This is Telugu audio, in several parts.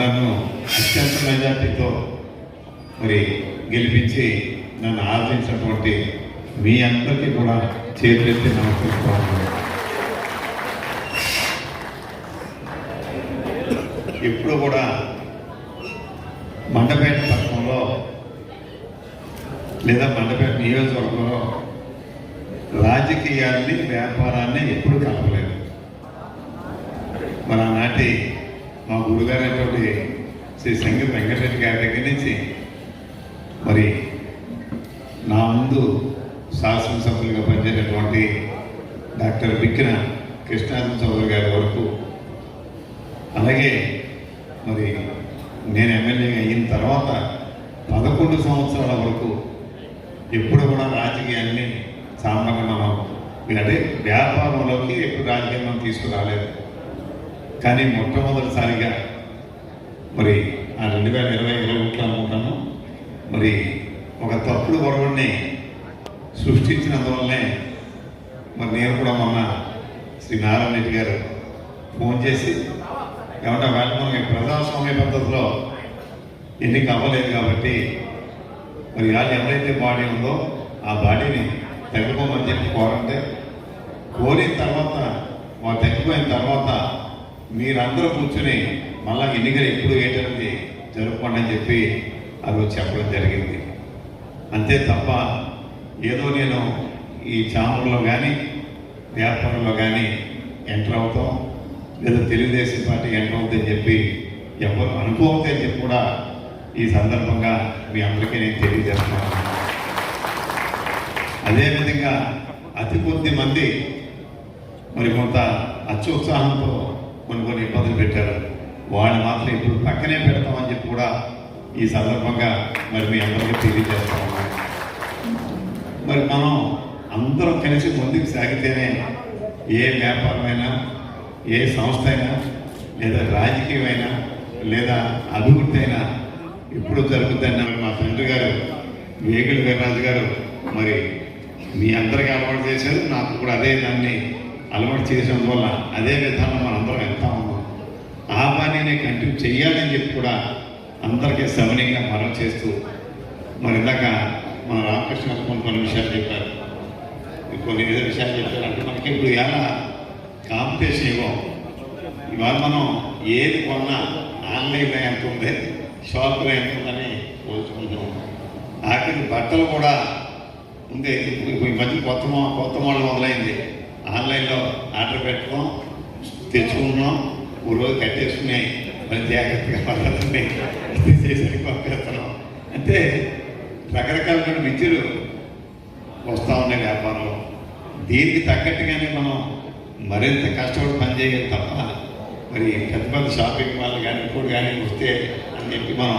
నన్ను అత్యంత మెజార్టీతో మరి గెలిపించి నన్ను ఆదరించినటువంటి మీ అందరికీ కూడా చేతులెత్తి నమస్కరిస్తున్నాను. ఎప్పుడు కూడా మండపేట పట్టణంలో లేదా మండపేట నియోజకవర్గంలో రాజకీయాన్ని వ్యాపారాన్ని ఎప్పుడు కలపలేదు. మన నాటి మా గురుగారైనటువంటి శ్రీ సంగీత వెంకటరెడ్డి గారి దగ్గర నుంచి మరి నా ముందు శాసనసభ్యులుగా పనిచేసినటువంటి డాక్టర్ బిక్కిన కృష్ణానంద చౌదరి గారి వరకు అలాగే మరి నేను ఎమ్మెల్యే అయిన తర్వాత పదకొండు సంవత్సరాల వరకు ఎప్పుడు కూడా రాజకీయాన్ని సామాన్యంగా మనం అంటే వ్యాపారంలోకి ఎప్పుడు రాజకీయం మనం తీసుకురాలేదు. కానీ మొట్టమొదటిసారిగా మరి ఆ రెండు వేల ఇరవై ఇరవై ఒకటి అనుకుంటాను. మరి ఒక తప్పుడు గొడవని సృష్టించినందువల్లనే మరి నేను కూడా మొన్న శ్రీ నారాయణ రెడ్డి గారు ఫోన్ చేసి ఏమంటే వేళ మనకి ప్రజాస్వామ్య పద్ధతిలో ఎన్నిక అవ్వలేదు కాబట్టి మరి వాళ్ళు ఎవరైతే బాడీ ఉందో ఆ బాడీని తగ్గిపోమని చెప్పి కోరంటే కోరిన తర్వాత వాళ్ళు తగ్గిపోయిన తర్వాత మీరందరూ కూర్చొని మళ్ళా ఎన్నికలు ఎప్పుడు ఏంటనేది జరుపుకోండి అని చెప్పి ఆ రోజు చెప్పడం జరిగింది. అంతే తప్ప ఏదో నేను ఈ ఛానల్లో కానీ వ్యాపారంలో కానీ ఎంటర్ అవుతాం లేదా తెలుగుదేశం పార్టీ ఎంటర్ అవుతుందని చెప్పి ఎవరు అనుకోవద్దని చెప్పి కూడా ఈ సందర్భంగా మీ అందరికీ నేను తెలియజేస్తున్నాను. అదేవిధంగా అతి కొద్ది మంది మరి కొంత అత్యుత్సాహంతో కొన్ని కొన్ని ఇబ్బందులు పెట్టారు. వాళ్ళు మాత్రం ఇప్పుడు పక్కనే పెడతామని చెప్పి కూడా ఈ సందర్భంగా మరి మీ అందరికీ తెలియజేస్తా మరి మనం అందరం కలిసి ముందుకు సాగితేనే ఏ వ్యాపారమైనా ఏ సంస్థ అయినా లేదా రాజకీయమైనా లేదా అభివృద్ధి అయినా ఇప్పుడు జరుగుతుందని మా ఫ్రెండ్ గారు వేగుల వీర్రాజు గారు మరి మీ అందరికీ అలవాటు చేశారు. నాకు కూడా అదే దాన్ని అలవాటు చేసినందువల్ల వల్ల అదే విధానం మనందరం వెళ్తా ఉన్నాం. ఆ పనినే కంటిన్యూ చేయాలని చెప్పి కూడా అందరికీ సవనీయంగా మనం చేస్తూ మరి ఇందాక మన రామకృష్ణ కొన్ని కొన్ని విషయాలు చెప్పారు. కొన్ని ఏదో విషయాలు చెప్పారు. అంటే మనకి ఇప్పుడు ఎలా కాంపిటీషన్ ఇవ్వం. ఇవాళ మనం ఏది కొన్నా ఆన్లైన్లో ఎంత ఉంది? షాప్లో ఎంత ఉందని పోల్చుకుంటున్నాం. ఆఖరి బట్టలు కూడా ఉంది. ఇప్పుడు ఈ మధ్య కొత్త కొత్త మోడల్ మొదలైంది. ఆన్లైన్లో ఆర్డర్ పెట్టుకోం. తెచ్చుకున్నాం ఓ రోజు కట్టేసుకున్నాయి మరి జాగ్రత్తగా పద్ధతిని చేసరికి పంపేస్తున్నాం. అంటే రకరకాలమైన విద్యలు వస్తూ ఉన్నాయి వ్యాపారంలో. దీనికి తగ్గట్టుగానే మనం మరింత కష్టపడి పనిచేయాలి తప్ప మరి పెద్ద పెద్ద షాపింగ్ మాల్ కానీ ఇప్పుడు కానీ వస్తే అని చెప్పి మనం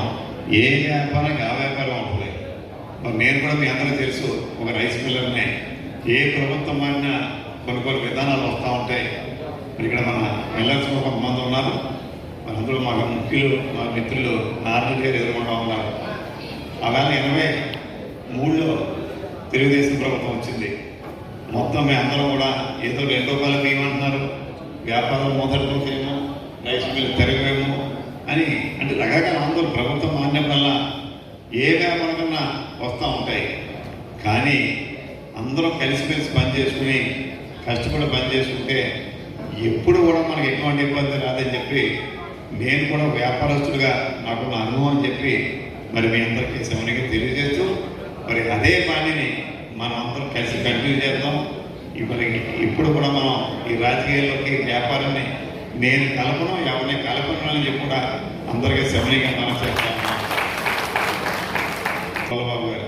ఏ వ్యాపారం ఆ వ్యాపారం ఉంటుంది మరి నేను కూడా మీ అందరూ తెలుసు ఒక రైస్ మిల్లర్నే ఏ ప్రభుత్వం అయినా కొన్ని కొన్ని విధానాలు వస్తూ ఉంటాయి. ఇక్కడ మన మిల్లర్స్ కూడా కొంతమంది ఉన్నారు. అందులో మా ముఖ్యులు మా మిత్రులు నారాయణ గారు ఎదురుకుండా ఉన్నారు. అలానే ఎనభై మూడులో తెలుగుదేశం ప్రభుత్వం వచ్చింది మొత్తం మీ అందరం కూడా ఏదో రెండు రూపాయలు తీయమంటున్నారు వ్యాపారం మొదలుపోతేమో రైస్ మిల్ పెరగవేమో అని అంటే రకరకాల అందరూ ప్రభుత్వం మాన్యం వల్ల ఏ వ్యాపారకన్నా వస్తూ ఉంటాయి. కానీ అందరం కలిసిమెలిసి పని చేసుకుని కష్టపడి పని చేసుకుంటే ఎప్పుడు కూడా మనకి ఎటువంటి ఇబ్బంది రాదని చెప్పి నేను కూడా వ్యాపారస్తుడిగా నాకున్న అనుభవం అని చెప్పి మరి మీ అందరికీ శివునికి తెలియజేస్తూ మరి అదే పనిని మనం అందరం కలిసి కంటిన్యూ చేద్దాం. మరి ఇప్పుడు కూడా మనం ఈ రాజకీయాల్లోకి వ్యాపారాన్ని నేను కలపను ఎవరిని కలపను అని చెప్పి కూడా అందరికీ శివునిగా మనం చెప్తాను చంద్రబాబు గారు.